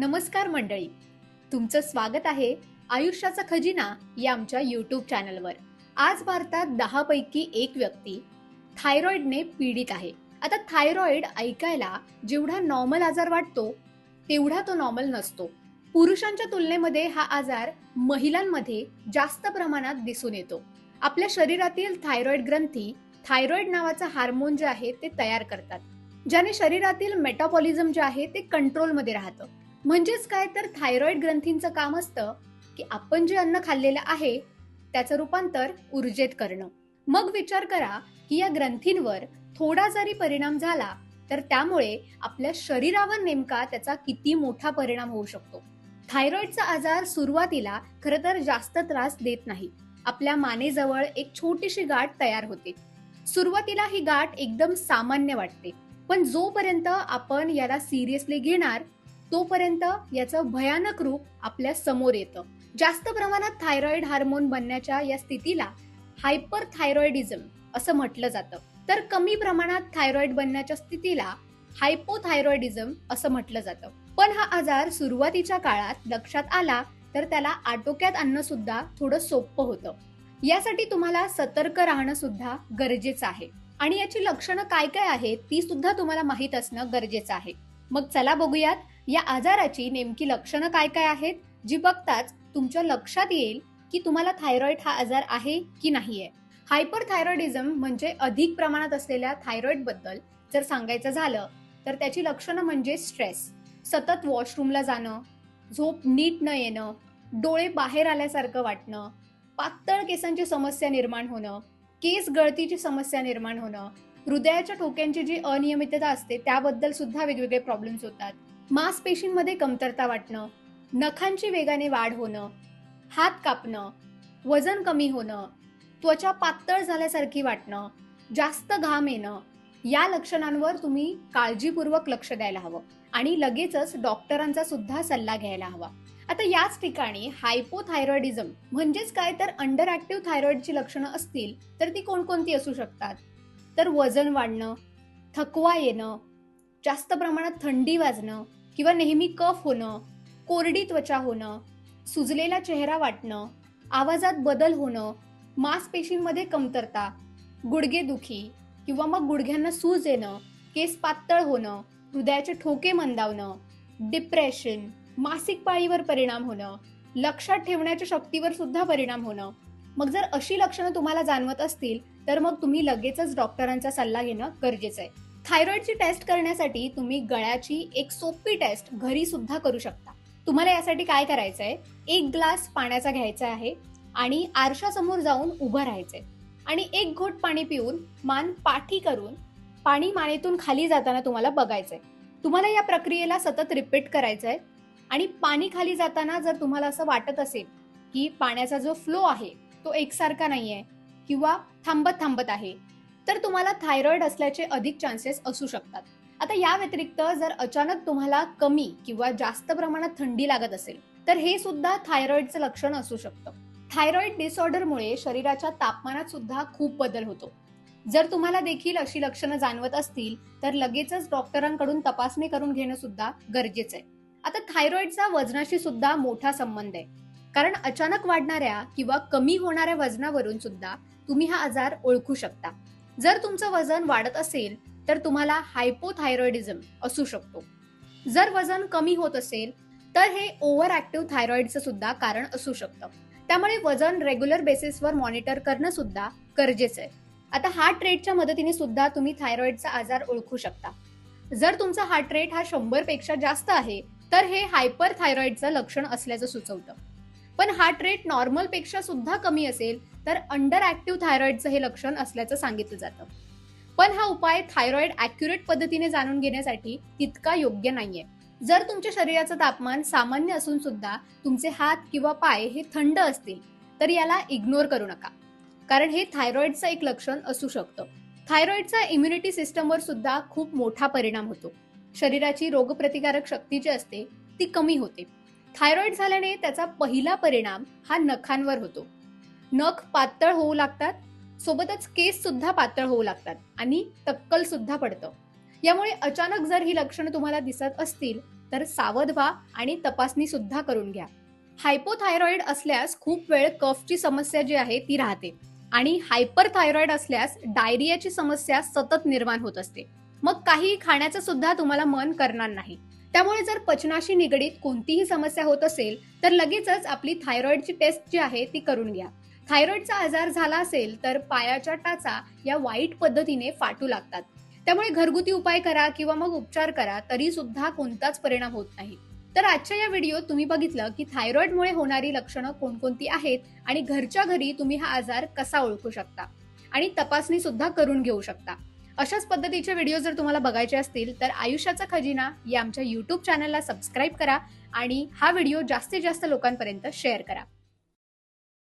नमस्कार मंडळी. तुमचं स्वागत आहे आयुष्याचा खजिना या आमच्या यूट्यूब चॅनलवर आज भारतात दहा पैकी एक व्यक्ती थायरॉइडने पीडित आहे. आता थायरॉइड ऐकायला जेवढा नॉर्मल आजार वाटतो तेवढा तो नॉर्मल नसतो. पुरुषांच्या तुलनेमध्ये हा आजार महिलांमध्ये जास्त प्रमाणात दिसून येतो. आपल्या शरीरातील थायरॉइड ग्रंथी थायरॉइड नावाचा हार्मोन जे आहे ते तयार करतात. ज्याने शरीरातील मेटाबॉलिझम जे आहे ते कंट्रोलमध्ये राहतं. म्हणजेच काय तर थायरॉइड ग्रंथींचं काम असतं की आपण जे अन्न खाल्लेलं आहे त्याचं रूपांतर ऊर्जेत करणं. मग विचार करा की या ग्रंथींवर थोडा जरी परिणाम झाला तर त्यामुळे आपल्या शरीरावर नेमका त्याचा किती मोठा परिणाम होऊ शकतो. थायरॉइडचा आजार सुरुवातीला खरं तर जास्त त्रास देत नाही. आपल्या मानेजवळ एक छोटीशी गाठ तयार होते. सुरुवातीला ही गाठ एकदम सामान्य वाटते. पण जोपर्यंत आपण याला सिरियसली घेणार तोपर्यंत याचं भयानक रूप आपल्यासमोर येतं. जास्त प्रमाणात थायरॉइड हार्मोन बनण्याच्या या स्थितीला हायपर थायरॉइडिझम असं म्हटलं जातं. तर कमी प्रमाणात थायरॉइड बनण्याच्या स्थितीला हायपोथायरॉइडिझम असं म्हटलं जातं. पण हा आजार सुरुवातीच्या काळात लक्षात आला तर त्याला आटोक्यात आणणं सुद्धा थोडं सोपं होतं. यासाठी तुम्हाला सतर्क राहणं सुद्धा गरजेचं आहे. आणि याची लक्षणं काय काय आहेत ती सुद्धा तुम्हाला माहीत असणं गरजेचं आहे. मग चला बघूयात या आजाराची नेमकी लक्षणं काय काय आहेत जी बघताच तुमच्या लक्षात येईल की तुम्हाला थायरॉइड हा आजार आहे की नाहीये. हायपर थायरॉइडिझम म्हणजे अधिक प्रमाणात असलेल्या थायरॉइडबद्दल जर सांगायचं झालं तर त्याची लक्षणं म्हणजे स्ट्रेस सतत वॉशरूमला जाणं झोप नीट न येणं डोळे बाहेर आल्यासारखं वाटणं पातळ केसांची समस्या निर्माण होणं केस गळतीची समस्या निर्माण होणं हृदयाच्या ठोक्यांची जी अनियमितता असते त्याबद्दल सुद्धा वेगवेगळे प्रॉब्लेम्स होतात. मांसपेशींमध्ये कमतरता वाटणं नखांची वेगाने वाढ होणं हात कापणं वजन कमी होणं त्वचा पातळ झाल्यासारखी वाटणं जास्त घाम येणं या लक्षणांवर तुम्ही काळजीपूर्वक लक्ष द्यायला हवं. आणि लगेचच डॉक्टरांचा सुद्धा सल्ला घ्यायला हवा. आता याच ठिकाणी हायपोथायरॉइडिझम म्हणजेच काय? तर अंडर ऍक्टिव्ह थायरॉइडची लक्षणं असतील तर ती कोणकोणती असू शकतात? तर वजन वाढणं थकवा येणं जास्त प्रमाणात थंडी वाजणं किंवा नेहमी कफ होणं कोरडी त्वचा होणं सुजलेला चेहरा वाटणं आवाजात बदल होणं मांसपेशींमध्ये कमतरता गुडघेदुखी किंवा मग गुडघ्यांना सूज येणं केस पातळ होणं हृदयाचे ठोके मंदावणं डिप्रेशन मासिक पाळीवर परिणाम होणं लक्षात ठेवण्याच्या शक्तीवर सुद्धा परिणाम होणं. मग जर अशी लक्षणं तुम्हाला जाणवत असतील तर मग तुम्ही लगेचच डॉक्टरांचा सल्ला घेणं गरजेचं आहे. थायरॉइडची टेस्ट करण्यासाठी तुम्ही गळ्याची एक सोपी टेस्ट घरी सुद्धा करू शकता. तुम्हाला यासाठी काय करायचं आहे? एक ग्लास पाण्याचा घ्यायचा आहे आणि आरशासमोर जाऊन उभं राहायचंय आणि एक घोट पाणी पिऊन मान पाठी करून पाणी मानेतून खाली जाताना तुम्हाला बघायचंय तुम्हाला या प्रक्रियेला सतत रिपीट करायचंय आणि पाणी खाली जाताना जर तुम्हाला असं वाटत असेल की पाण्याचा जो फ्लो आहे तो एकसारखा नाहीये किंवा थांबत थांबत आहे तर तुम्हाला थायरॉइड असल्याचे अधिक चान्सेस असू शकतात. आता या व्यतिरिक्त जर अचानक तुम्हाला कमी किंवा जास्त प्रमाणात थंडी लागत असेल तर हे सुद्धा थायरॉइडचं लक्षण असू शकतं. थायरॉइड डिसऑर्डरमुळे शरीराच्या तापमानात सुद्धा खूप बदल होतो. जर तुम्हाला देखील अशी लक्षणं जाणवत असतील तर लगेचच डॉक्टरांकडून तपासणी करून घेणं सुद्धा गरजेचं आहे. आता थायरॉइडचा वजनाशी सुद्धा मोठा संबंध आहे. कारण अचानक वाढणाऱ्या किंवा कमी होणाऱ्या वजनावरून सुद्धा तुम्ही हा आजार ओळखू शकता. जर तुमचं वजन वाढत असेल तर तुम्हाला हायपोथायरॉइडिझम असू शकतो. जर वजन कमी होत असेल तर हे ओव्हर ऍक्टिव्ह थायरॉइडचं सुद्धा कारण असू शकतं. त्यामुळे वजन रेग्युलर बेसिसवर मॉनिटर करणं सुद्धा गरजेचं आहे. आता हार्ट रेटच्या मदतीने सुद्धा तुम्ही थायरॉइडचा आजार ओळखू शकता. जर तुमचा हार्ट रेट हा शंभरपेक्षा जास्त आहे तर हे हायपर थायरॉइडचं लक्षण असल्याचं सुचवतं. पण हार्ट रेट नॉर्मलपेक्षा सुद्धा कमी असेल तर अंडर ऍक्टिव्ह थायरॉइडचं हे लक्षण असल्याचं सांगितलं जातं. पण हा उपाय थायरॉइड ॲक्युरेट पद्धतीने जाणून घेण्यासाठी तितका योग्य नाहीये. जर तुमच्या शरीराचं तापमान सामान्य असून सुद्धा तुमचे हात किंवा पाय हे थंड असतील तर याला इग्नोर करू नका. कारण हे थायरॉइडचं एक लक्षण असू शकतं. थायरॉइडचा इम्युनिटी सिस्टमवर सुद्धा खूप मोठा परिणाम होतो. शरीराची रोगप्रतिकारक शक्ती जी असते ती कमी होते. थायरॉइड झाल्याने त्याचा पहिला परिणाम हा नखांवर होतो. नख पातळ होऊ लागतात सोबतच केस सुद्धा पातळ होऊ लागतात आणि टक्कल सुद्धा पडतं. यामुळे अचानक जर ही लक्षणं तुम्हाला दिसत असतील तर सावध व्हा आणि तपासणी सुद्धा करून घ्या. हायपोथायरॉइड असल्यास खूप वेळ कफची समस्या जी आहे ती राहते आणि हायपर थायरॉइड असल्यास डायरियाची समस्या सतत निर्माण होत असते. मग काही खाण्याचं सुद्धा तुम्हाला मन करणार नाही. त्यामुळे जर पचनाशी निगडीत कोणतीही समस्या होत असेल तर लगेचच आपली थायरॉइडची टेस्ट जी आहे ती करून घ्या. थायरॉइडचा आजार झाला असेल तर पायाच्या टाचा या वाईट पद्धतीने फाटू लागतात. त्यामुळे घरगुती उपाय करा किंवा मग उपचार करा तरी सुद्धा कोणताच परिणाम होत नाही. तर आजच्या या व्हिडिओत तुम्ही बघितलं की थायरॉइडमुळे होणारी लक्षणं कोणकोणती आहेत आणि घरच्या घरी तुम्ही हा आजार कसा ओळखू शकता? आणि तपासणी सुद्धा करून घेऊ शकता. अशाच पद्धतीचे व्हिडिओ जर तुम्हाला बघायचे असतील तर आयुष्याचा खजिना या आमच्या यूट्यूब चॅनलला सबस्क्राईब करा आणि हा व्हिडिओ जास्तीत जास्त लोकांपर्यंत शेअर करा.